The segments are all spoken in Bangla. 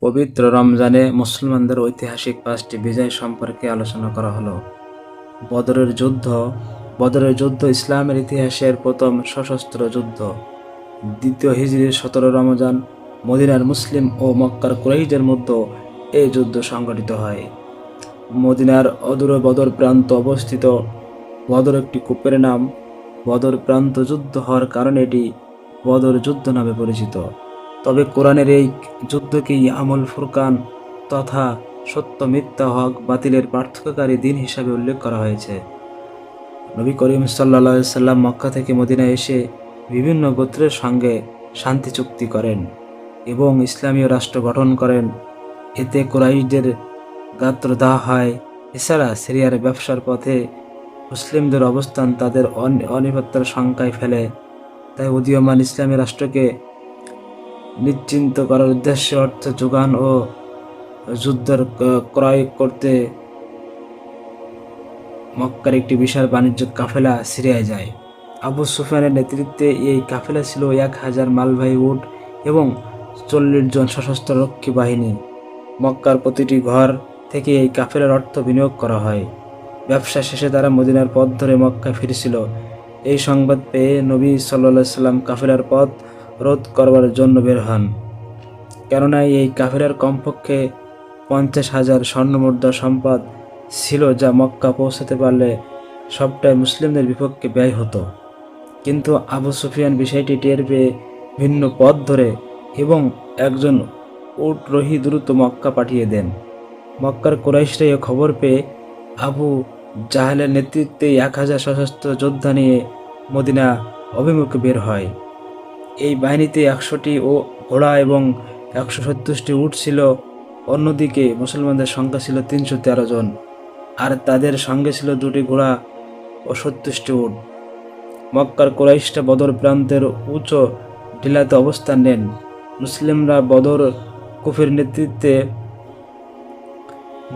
পবিত্র রমজানে মুসলমানদের ঐতিহাসিক পাঁচটি বিজয় সম্পর্কে আলোচনা করা হলো। বদরের যুদ্ধ বদরের যুদ্ধ ইসলামের ইতিহাসের প্রথম সশস্ত্র যুদ্ধ। দ্বিতীয় হিজরির সতেরো রমজান, মদিনার মুসলিম ও মক্কার কুরাইশদের মধ্যে এই যুদ্ধ সংঘটিত হয়। মদিনার অদূর বদর প্রান্ত অবস্থিত। বদর একটি কূপের নাম। বদর প্রান্ত যুদ্ধ হওয়ার কারণে এটি বদর যুদ্ধ নামে পরিচিত। তবে কোরআনের এই যুদ্ধকেই আমল ফুরকান তথা সত্য, মিথ্যা, হক, বাতিলের পার্থক্যকারী দিন হিসাবে উল্লেখ করা হয়েছে। নবী করিম সাল্লা সাল্লাম মক্কা থেকে মদিনায় এসে বিভিন্ন গোত্রের সঙ্গে শান্তি চুক্তি করেন এবং ইসলামীয় রাষ্ট্র গঠন করেন। এতে কোরাইশদের গাত্রদাহ হয়। এছাড়া সিরিয়ার ব্যবসার পথে মুসলিমদের অবস্থান তাদের অন- অনিরাপত্তার শঙ্কায় ফেলে। তাই উদীয়মান ইসলামী রাষ্ট্রকে নিশ্চিন্ত করার উদ্দেশ্যে অর্থ যোগান ও যুদ্ধের ক্রয় করতে মক্কার একটি বিশাল বাণিজ্য কাফেলা সিরিয়ায় যায়। আবু সুফিয়ানের নেতৃত্বে এই কাফেলা ছিল এক হাজার মালবাহী উট এবং চল্লিশ জন সশস্ত্র রক্ষী বাহিনী। মক্কার প্রতিটি ঘর থেকে এই কাফেলার অর্থ বিনিয়োগ করা হয়। ব্যবসা শেষে তারা মদিনার পথ ধরে মক্কা ফিরেছিল। এই সংবাদ পেয়ে নবী সাল্লা সাল্লাম কাফেলার পথ রোধ করবার জন্য বের হন। কেননা এই কাফেলার কমপক্ষে পঞ্চাশ হাজার স্বর্ণমুদ্রা সম্পদ ছিল যা মক্কা পৌঁছাতে পারলে সবটাই মুসলিমদের বিপক্ষে ব্যয় হতো। কিন্তু আবু সুফিয়ান বিষয়টি টের পেয়ে ভিন্ন পথ ধরে এবং একজন উট রহি দ্রুত মক্কা পাঠিয়ে দেন। মক্কার কোরাইশরা এ খবর পেয়ে আবু জাহেলের নেতৃত্বে এক হাজার সশস্ত্র যোদ্ধা নিয়ে মদিনা অভিমুখে বের হয়। এই বাহিনীতে একশোটি ও ঘোড়া এবং একশো সত্তরটি উট ছিল। অন্যদিকে মুসলমানদের সংখ্যা ছিল তিনশো তেরো জন, আর তাদের সঙ্গে ছিল দুটি ঘোড়া ও সত্তরটি উট। মক্কার কোরাইশটা বদর প্রান্তের উঁচু টিলাতে অবস্থান নেন। মুসলিমরা বদর কুফির নেতৃত্বে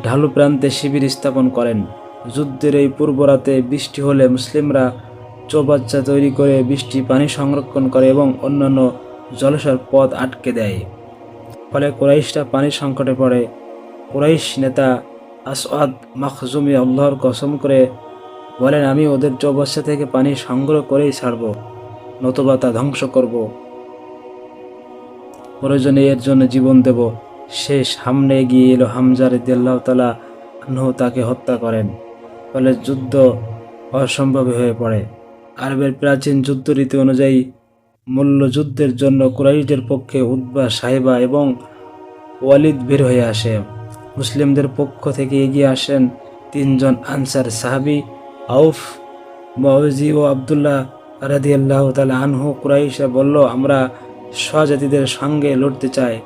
ঢালু প্রান্তে শিবির স্থাপন করেন। যুদ্ধের এই পূর্ব রাতে বৃষ্টি হলে মুসলিমরা চৌবাচ্চা তৈরি করে বৃষ্টি পানি সংরক্ষণ করে এবং অন্যান্য জলাশয়ের পথ আটকে দেয়। ফলে কোরাইশরা পানির সংকটে পড়ে। কোরাইশ নেতা আসওয়াদ মাখজুমি আল্লাহর কসম করে বলেন, আমি ওদের চৌবাচ্চা থেকে পানি সংগ্রহ করেই ছাড়ব, নতুবা তা ধ্বংস করব। প্রয়োজনে এর জন্য জীবন দেব। সে সামনে এগিয়ে এলো হামজার দিল্লাহ তালা তাকে হত্যা করেন। ফলে যুদ্ধ অসম্ভব হয়ে পড়ে। আরবের প্রাচীন যুদ্ধ রীতি অনুযায়ী মল্লযুদ্ধের জন্য কুরাইশদের পক্ষে উদ্বা সাহেবা এবং ওয়ালিদ বের হয়ে আসে। মুসলিমদের পক্ষ থেকে এগিয়ে আসেন তিনজন আনসার সাহাবি আউফ মাউজি ও আবদুল্লাহ রাদি আল্লাহ তালা আনহু। কুরাইশা বলল, আমরা স্বজাতিদের সঙ্গে লড়তে চাই।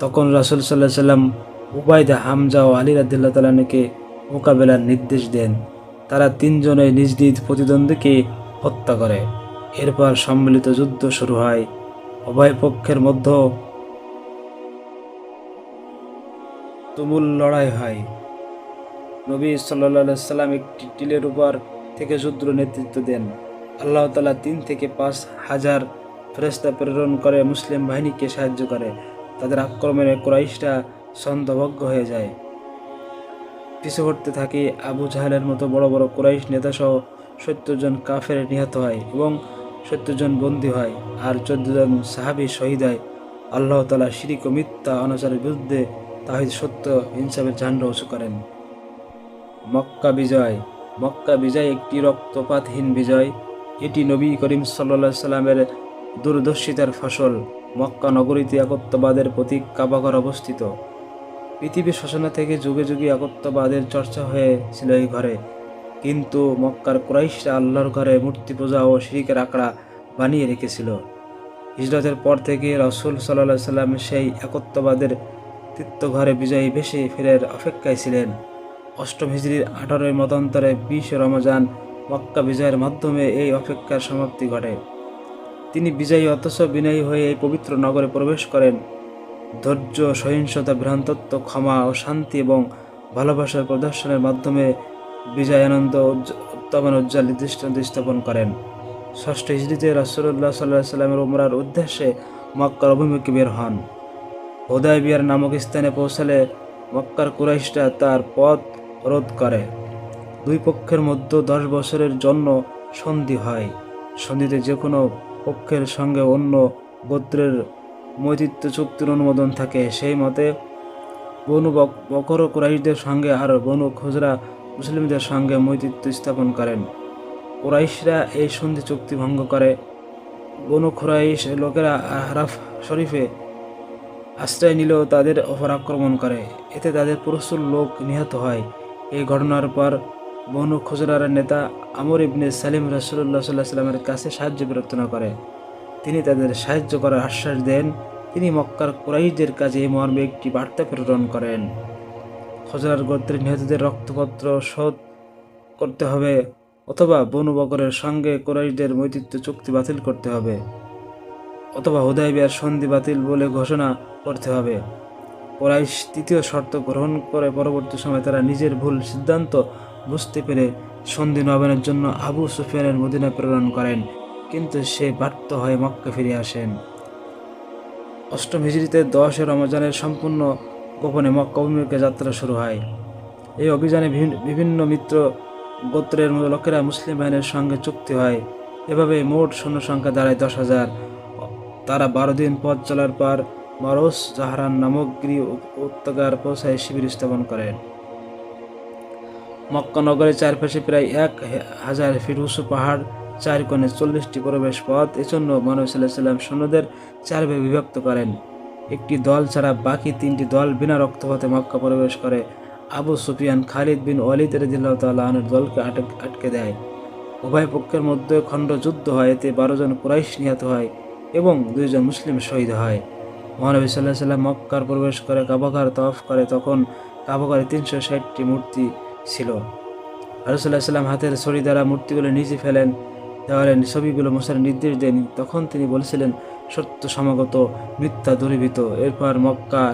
তখন রাসুল সাল্লাহ সাল্লাম উবায়দা, হামজা ও আলী রাদিল্লাহ তালাকে মোকাবেলার নির্দেশ দেন। তারা তিনজনে নিজ নিজ প্রতিদ্বন্দ্বীকে হত্যা করে। এরপর সম্মিলিত যুদ্ধ শুরু হয়। উভয় পক্ষের মধ্যে তুমুল লড়াই হয়। নবী সাল্লা সাল্লাম একটি টিলের উপর থেকে যুদ্ধ নেতৃত্ব দেন। আল্লাহ তালা তিন থেকে পাঁচ হাজার ফেরস্তা প্রেরণ করে মুসলিম বাহিনীকে সাহায্য করে। তাদের আক্রমণে ক্রাইশরা ছন্দভজ্ঞ হয়ে যায়। পিছু হটতে থাকে আবু জাহালের মতো বড় বড় কুরাইশ নেতাসহ সত্তর জন কাফের নিহত হয় এবং সত্তর জন বন্দী হয় আর চোদ্দ জন সাহাবি শহীদ হয়। আল্লাহ তালা শিরিক ও মিথ্যা অনাচারের বিরুদ্ধে তাহিদ সত্য, ইনসাফের ঝান্ডা উঁচু করেন। মক্কা বিজয়। মক্কা বিজয় একটি রক্তপাতহীন বিজয়। এটি নবী করিম সাল্লা সাল্লামের দূরদর্শিতার ফসল। মক্কা নগরীতে একত্ববাদের প্রতীক কাবাঘর অবস্থিত। পৃথিবীর শাসনা থেকে যুগে যুগে একত্ববাদের চর্চা হয়েছিল এই ঘরে। কিন্তু মক্কার কুরাইশরা আল্লাহর ঘরে মূর্তি পূজা ও শিরিকের আঁকড়া বানিয়ে রেখেছিল। হিজরতের পর থেকে রসুল সাল্লাহ সাল্লাম সেই একত্ববাদের তীর্থঘরে বিজয়ী ভেসে ফেরার অপেক্ষায় ছিলেন। অষ্টম হিজড়ির আঠারোই মতান্তরে বিশ রমজান মক্কা বিজয়ের মাধ্যমে এই অপেক্ষার সমাপ্তি ঘটে। তিনি বিজয়ী অথচ বিনয়ী হয়ে এই পবিত্র নগরে প্রবেশ করেন। ধৈর্য, সহিংসতা, ভ্রান্তত্ব, ক্ষমা ও শান্তি এবং ভালোবাসার প্রদর্শনের মাধ্যমে বিজয় আনন্দ উজ্জ- উত্তমন উজ্জ্বল দৃষ্টান্ত স্থাপন করেন। ষষ্ঠ হিজড়িতে রাসুল্লাহ সাল্লাহ সাল্লামের উমরার উদ্দেশ্যে মক্কার অভিমুখে বের হন। হোদাইবিয়ার নামক স্থানে পৌঁছালে মক্কার কুরাইশরা তার পথ রোধ করে। দুই পক্ষের মধ্যে দশ বছরের জন্য সন্ধি হয়। সন্ধিতে যে কোনো পক্ষের সঙ্গে অন্য গোত্রের মৈত্রিত্ব চুক্তির অনুমোদন থাকে। সেই মতে বনু বক- বকর কুরাইশদের সঙ্গে আর বনু খুজরা মুসলিমদের সঙ্গে মৈত্রিত্ব স্থাপন করেন। কুরাইশরা এই সন্ধি চুক্তি ভঙ্গ করে। বনু খুরাইশ লোকেরা হারাফ শরীফে আশ্রয় নিলেও তাদের ওপর আক্রমণ করে। এতে তাদের প্রচুর লোক নিহত হয়। এই ঘটনার পর বনু খুজরার নেতা আমর ইবনে সালিম রসুল্লাহ সাল্লাহ সাল্লামের কাছে সাহায্য প্রার্থনা করে। তিনি তাদের সাহায্য করার আশ্বাস দেন। তিনি মক্কার কুরাইশদের কাছে এই মর্মে একটি বার্তা প্রেরণ করেন। খজরার গোত্রের নিহতদের রক্তপত্র শোধ করতে হবে অথবা বনু বকরের সঙ্গে কুরাইশদের মৈত্রিত্ব চুক্তি বাতিল করতে হবে অথবা হুদাইবিয়ার সন্ধি বাতিল বলে ঘোষণা করতে হবে। কুরাইশ তৃতীয় শর্ত গ্রহণ করে পরবর্তী সময় তারা নিজের ভুল সিদ্ধান্ত বুঝতে পেরে সন্ধি নবায়নের জন্য আবু সুফিয়ানের মদিনা প্রেরণ করেন, কিন্তু সে ব্যর্থ হয়ে মক্কা ফিরে আসেন। অষ্টম হিজড়িতে দশে রমজানের সম্পূর্ণ গোপনে মক্কা অভিমুখে যাত্রা শুরু হয়। এই অভিযানে বিভিন- বিভিন্ন মিত্র গোত্রের লোকেরা মুসলিম বাহিনীর সঙ্গে চুক্তি হয়। এভাবে মোট সৈন্য সংখ্যা দাঁড়ায় দশ হাজার। তারা বারো দিন পথ চলার পর মারস জাহারান নামক গৃহ উপত্যকার পৌঁছায় শিবির স্থাপন করেন। মক্কা নগরের চারপাশে প্রায় এক হাজার ফিট উঁচু পাহাড়, চার কোণে চল্লিশটি প্রবেশ পথ। এজন্য মানব সাল্লাহ সাল্লাম সৈন্যদের চার ভাগে বিভক্ত করেন। একটি দল ছাড়া বাকি তিনটি দল বিনা রক্তপাতে মক্কা প্রবেশ করে। আবু সুফিয়ান খালিদ বিন ওয়ালিদ রদিল্লাহ তাল্লাহনের দলকে আটক, আটকে দেয়। উভয় পক্ষের মধ্যে খণ্ড যুদ্ধ হয়, এতে বারো জন কুরাইশ নিহত হয় এবং দুইজন মুসলিম শহীদ হয়। মহানবী সাল্লাহ সাল্লাম মক্কার প্রবেশ করে কাবাঘর তফ করে তখন কাবাঘরে তিনশো ষাটটি মূর্তি ছিল। আরসাল্লাহ সাল্লাম হাতের ছড়ি দ্বারা মূর্তিগুলো নিচে ফেলেন দেওয়ালে ছবিগুলো মশার নির্দেশ দেন তখন তিনি বলেছিলেন সত্য সমাগত মিথ্যা দূরীভূত। এরপর মক্কা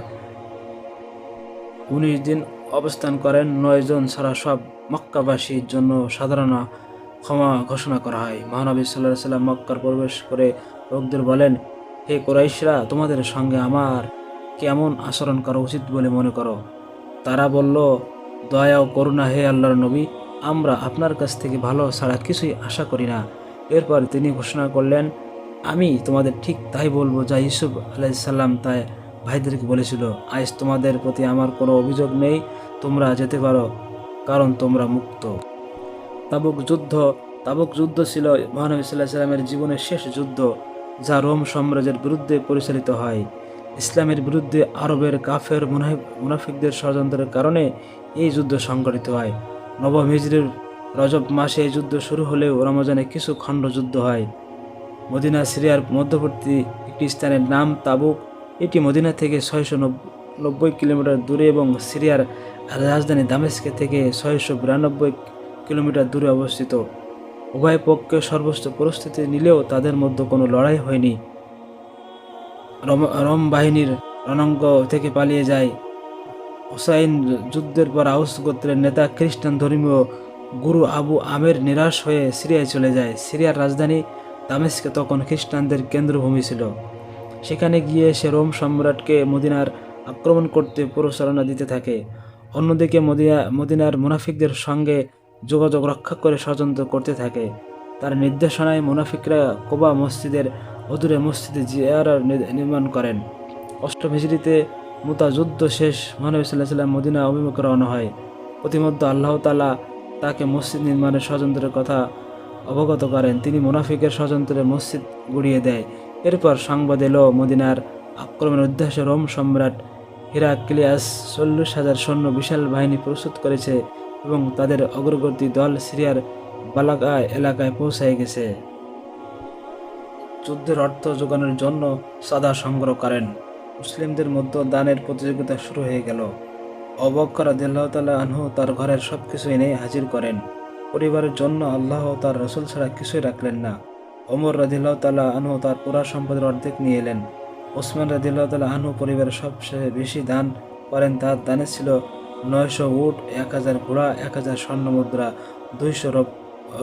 উনিশ দিন অবস্থান করেন। নয় জন ছাড়া সব মক্কাবাসীর জন্য সাধারণ ক্ষমা ঘোষণা করা হয়। মহানবী সাল্লাহ সাল্লাম মক্কার প্রবেশ করে লোকদের বলেন, হে কোরাইশরা, তোমাদের সঙ্গে আমার কেমন আচরণ করা উচিত বলে মনে করো? তারা বলল, দয়া ও করুণা হে আল্লাহর নবী, আমরা আপনার কাছ থেকে ভালো ছাড়া কিছুই আশা করি না। এরপর তিনি ঘোষণা করলেন আমি তোমাদের ঠিক তাই বলব, যা ইউসুফ আলাইসাল্লাম তাই ভাইদেরকে বলেছিল আজ তোমাদের প্রতি আমার কোনো অভিযোগ নেই, তোমরা যেতে পারো, কারণ তোমরা মুক্ত। তাবুক যুদ্ধ তাবুক যুদ্ধ ছিল মহানবী সাল্লাহ সাল্লামের জীবনের শেষ যুদ্ধ, যা রোম সাম্রাজ্যের বিরুদ্ধে পরিচালিত হয়। ইসলামের বিরুদ্ধে আরবের কাফের মুনাফি- মুনাফিকদের ষড়যন্ত্রের কারণে এই যুদ্ধ সংঘটিত হয়। নবম হিজরির রজব মাসে এই যুদ্ধ শুরু হলেও রমজানে কিছু খণ্ড যুদ্ধ হয়। মদিনা সিরিয়ার মধ্যবর্তী একটি স্থানের নাম তাবুক। এটি মদিনা থেকে ছয়শো নব্বই কিলোমিটার দূরে এবং সিরিয়ার রাজধানী দামেস্কে থেকে ছয়শো বিরানব্বই কিলোমিটার দূরে অবস্থিত। উভয় পক্ষে সর্বোচ্চ পরিস্থিতি নিলেও তাদের মধ্যে কোনো লড়াই হয়নি। রম বাহিনীর রণাঙ্গ থেকে পালিয়ে যায়। হুসাইন যুদ্ধের পর আউস গোত্রের নেতা খ্রিস্টান ধর্মীয় গুরু আবু আমের নিরাশ হয়ে সিরিয়ায় চলে যায়। সিরিয়ার রাজধানী দামেস্কে তখন খ্রিস্টানদের কেন্দ্রভূমি ছিল। সেখানে গিয়ে সে রোম সম্রাটকে মদিনার আক্রমণ করতে প্রচারণা দিতে থাকে। অন্যদিকে মদিনা, মদিনার মুনাফিকদের সঙ্গে যোগাযোগ রক্ষা করে ষড়যন্ত্র করতে থাকে। তার নির্দেশনায় মুনাফিকরা কোবা মসজিদের অদূরে মসজিদে জিয়ারার নি- নির্মাণ করেন। অষ্টম হিজড়িতে মুতা যুদ্ধ শেষ মহানবী সাল্লাহ সাল্লাম মদিনা অভিমুখে রওনা হয়। প্রতিমধ্যে আল্লাহ তালা তাকে মসজিদ নির্মাণের ষড়যন্ত্রের কথা অবগত করেন, তিনি মুনাফিকের ষড়যন্ত্রে মসজিদ গুড়িয়ে দেয়। এরপর সংবাদ এলো মদিনার আক্রমণের উদ্দেশ্যে রোম সম্রাট হিরাক্লিয়াস চল্লিশ হাজার সৈন্য বিশাল বাহিনী প্রস্তুত করেছে এবং তাদের অগ্রগতি দল সিরিয়ার বালাকা এলাকায় পৌঁছায় গেছে। যুদ্ধের অর্থ যোগানোর জন্য সাদা সংগ্রহ করেন। মুসলিমদের মধ্যে দানের প্রতিযোগিতা শুরু হয়ে গেল। অবক্কর আদিল্লাহ তালা আনহু তার ঘরের সব কিছু এনে হাজির করেন। পরিবারের জন্য আল্লাহ ও তার রসুল ছাড়া কিছুই রাখলেন না। ওমর রাদিল্লাহ তালা আনহু তার পুরা সম্পদের অর্ধেক নিয়ে এলেন। ওসমান রাদিল্লাহ তালা আনহু পরিবারের সবচেয়ে বেশি দান করেন তার দানে ছিল নয়শো উট, এক হাজার ঘোড়া, এক হাজার স্বর্ণ মুদ্রা, দুইশো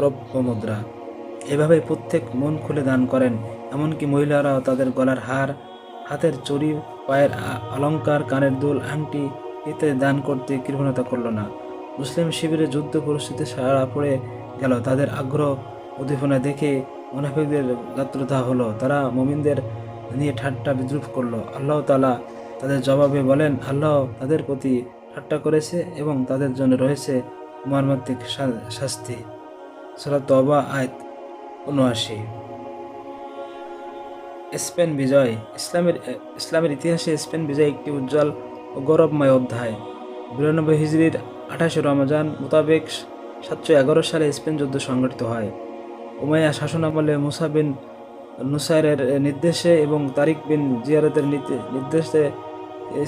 রৌপ্য মুদ্রা। এভাবে প্রত্যেক মন খুলে দান করেন। এমনকি মহিলারাও তাদের গলার হার, হাতের চুরি পায়ের অলংকার, কানের দুল, আংটি ইত্যাদি দান করতে কৃপণতা করল না। মুসলিম শিবিরে যুদ্ধ পরিস্থিতি সারা পড়ে গেল। তাদের আগ্রহ উদ্দীপনা দেখে মুনাফিকদের গাত্রতা হলো। তারা মুমিনদের নিয়ে ঠাট্টা বিদ্রুপ করল। আল্লাহ তালা তাদের জবাবে বলেন, আল্লাহ তাদের প্রতি ঠাট্টা করেছে এবং তাদের জন্য রয়েছে মর্মান্তিক শা- শাস্তি। সুরাত তবা আয়াত উনআশি। স্পেন বিজয়। ইসলামের ইসলামের ইতিহাসে স্পেন বিজয় একটি উজ্জ্বল ও গৌরবময় অধ্যায়। বিরানব্বই হিজড়ির আঠাশে রমজান মোতাবেক সাতশো এগারো সালে স্পেন যুদ্ধ সংগঠিত হয়। উমাইয়া শাসনামলে মুসা বিন নুসাইরের নির্দেশে এবং তারিক বিন জিয়ারতের নির্দেশে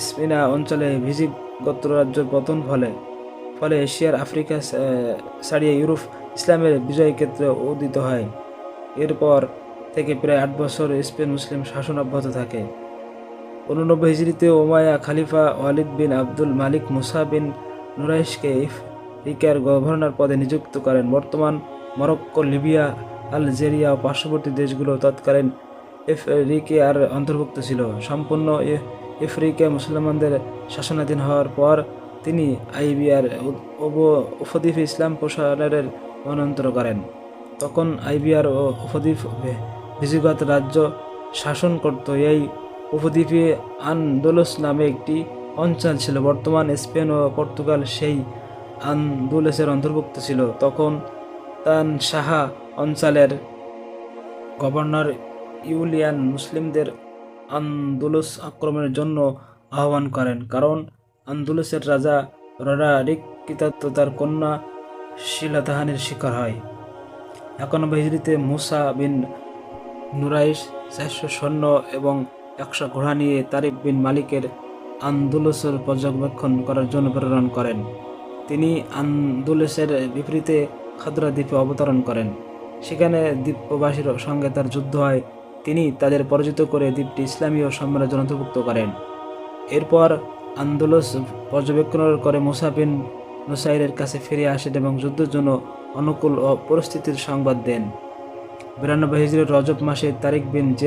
স্পিনা অঞ্চলে ভিজিক গোত্ররাজ্যের পতন ফলে। ফলে এশিয়ার আফ্রিকা ছাড়িয়ে ইউরোপ ইসলামের বিজয় ক্ষেত্রে উদিত হয়। এরপর থেকে প্রায় আট বছর স্পেন মুসলিম শাসন অব্যাহত থাকে। উননব্বই হিজড়িতে ওমায়া খালিফা Walid bin Abdul Malik Musa bin নুরাইশকে ইফ্রিকার গভর্নর পদে নিযুক্ত করেন। বর্তমান মরক্কো, লিবিয়া, আলজেরিয়া ও পার্শ্ববর্তী দেশগুলো তৎকালীন এফরিকে আর অন্তর্ভুক্ত ছিল। সম্পূর্ণ এ- আফ্রিকা মুসলমানদের শাসনাধীন হওয়ার পর তিনি আইবিআর উপ- উপদ্বীপে ইসলাম প্রসারের মনন্তর করেন। তখন আইবিআর ও উপদ্বীপ ভিজিগত রাজ্য শাসন করত। এই উপদ্বীপে আন্দোলস নামে একটি অঞ্চল ছিল। বর্তমান স্পেন ও পর্তুগাল সেই আন্দোলসের অন্তর্ভুক্ত ছিল। তখন তান সাহা অঞ্চলের গভর্নর ইউলিয়ান মুসলিমদের আন্দোলস আক্রমণের জন্য আহ্বান করেন। কারণ আন্দোলসের রাজা রডারিক কিতাত্ত তার কন্যা শিলাতাহানির শিকার হয়। একানব্বই হিজড়িতে মুসা বিন নুরাইশ, চারশো সৈন্য এবং একশো ঘোড়া নিয়ে তারিক বিন মালিকের আন্দোলসের পর্যবেক্ষণ করার জন্য প্রেরণ করেন। তিনি আন্দোলসের বিপরীতে খাদরা দ্বীপে অবতরণ করেন। সেখানে দ্বীপবাসীর সঙ্গে তার যুদ্ধ হয়। তিনি তাদের পরাজিত করে দ্বীপটি ইসলামীয় সাম্রাজ্য অন্তর্ভুক্ত করেন। এরপর আন্দোলস পর্যবেক্ষণ করে মুসাফিন নুসাইরের কাছে ফিরে আসেন এবং যুদ্ধের জন্য অনুকূল ও পরিস্থিতির সংবাদ দেন। বিরানব্বই হিজড়ির রজব মাসে তারিক বিন জে